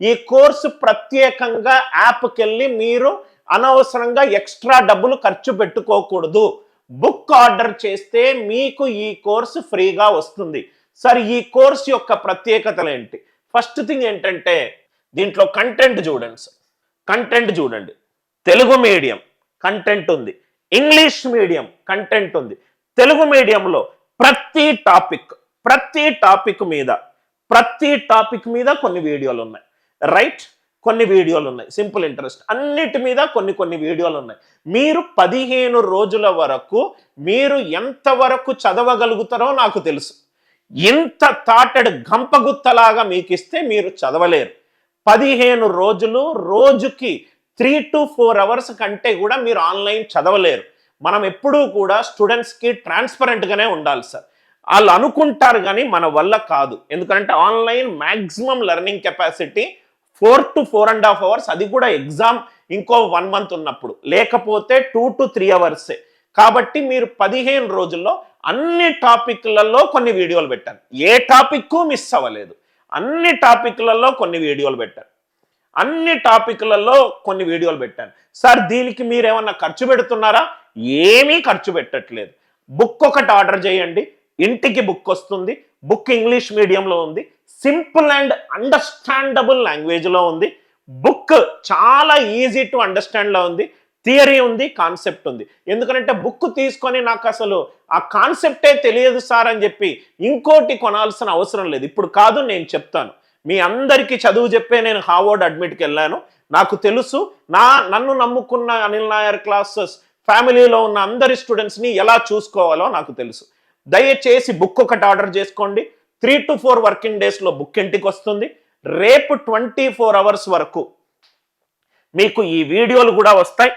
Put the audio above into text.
ఈ కోర్సు ప్రత్యేకంగా యాప్కి వెళ్ళి మీరు అనవసరంగా ఎక్స్ట్రా డబ్బులు ఖర్చు పెట్టుకోకూడదు. బుక్ ఆర్డర్ చేస్తే మీకు ఈ కోర్సు ఫ్రీగా వస్తుంది. సార్ ఈ కోర్స్ యొక్క ప్రత్యేకతలు ఏంటి? ఫస్ట్ థింగ్ ఏంటంటే దీంట్లో కంటెంట్ చూడండి సార్. కంటెంట్ చూడండి. తెలుగు మీడియం కంటెంట్ ఉంది. ఇంగ్లీష్ మీడియం కంటెంట్ ఉంది. తెలుగు మీడియంలో ప్రతి టాపిక్ ప్రతి టాపిక్ మీద ప్రతి టాపిక్ మీద కొన్ని వీడియోలు ఉన్నాయి. రైట్ కొన్ని వీడియోలు ఉన్నాయి. సింపుల్ ఇంట్రెస్ట్ అన్నిటి మీద కొన్ని కొన్ని వీడియోలు ఉన్నాయి. మీరు పదిహేను రోజుల వరకు మీరు ఎంతవరకు చదవగలుగుతారో నాకు తెలుసు. ఇంత తాటెడు గంపగుత్తలాగా మీకు ఇస్తే మీరు చదవలేరు. పదిహేను రోజులు రోజుకి త్రీ టు ఫోర్ అవర్స్ కంటే కూడా మీరు ఆన్లైన్ చదవలేరు. మనం ఎప్పుడూ కూడా స్టూడెంట్స్కి ట్రాన్స్పరెంట్గానే ఉండాలి సార్. వాళ్ళు అనుకుంటారు కానీ మన వల్ల కాదు. ఎందుకంటే online maximum learning capacity four to four and half hours అది కూడా ఎగ్జామ్ ఇంకో వన్ మంత్ ఉన్నప్పుడు. లేకపోతే టూ టు త్రీ అవర్సే. కాబట్టి మీరు పదిహేను రోజుల్లో అన్ని టాపిక్లలో కొన్ని వీడియోలు పెట్టాను ఏ టాపిక్కు మిస్ అవ్వలేదు. అన్ని టాపిక్లలో కొన్ని వీడియోలు పెట్టాను అన్ని టాపిక్లలో కొన్ని వీడియోలు పెట్టాను సార్ దీనికి మీరు ఏమన్నా ఖర్చు పెడుతున్నారా? ఏమీ ఖర్చు పెట్టట్లేదు. బుక్ ఒకటి ఆర్డర్ చేయండి. ఇంటికి బుక్ వస్తుంది బుక్ ఇంగ్లీష్ మీడియంలో ఉంది సింపుల్ అండ్ అండర్స్టాండబుల్ లాంగ్వేజ్లో ఉంది. బుక్ చాలా ఈజీ టు అండర్స్టాండ్లో ఉంది థియరీ ఉంది కాన్సెప్ట్ ఉంది. ఎందుకంటే బుక్ తీసుకొని నాకు అసలు ఆ కాన్సెప్టే తెలియదు సార్ అని చెప్పి ఇంకోటి కొనాల్సిన అవసరం లేదు. ఇప్పుడు కాదు నేను చెప్తాను. మీ అందరికీ చదువు చెప్పే నేను హార్వర్డ్ అడ్మిట్కి వెళ్ళాను. నాకు తెలుసు నా నన్ను నమ్ముకున్న అనిల్ నాయర్ క్లాసెస్ ఫ్యామిలీలో ఉన్న అందరి స్టూడెంట్స్ని ఎలా చూసుకోవాలో నాకు తెలుసు. దయచేసి బుక్ ఒకటి ఆర్డర్ చేసుకోండి. త్రీ టు ఫోర్ వర్కింగ్ డేస్లో బుక్ ఇంటికి వస్తుంది. రేపు ట్వంటీ ఫోర్ అవర్స్ వరకు మీకు ఈ వీడియోలు కూడా వస్తాయి.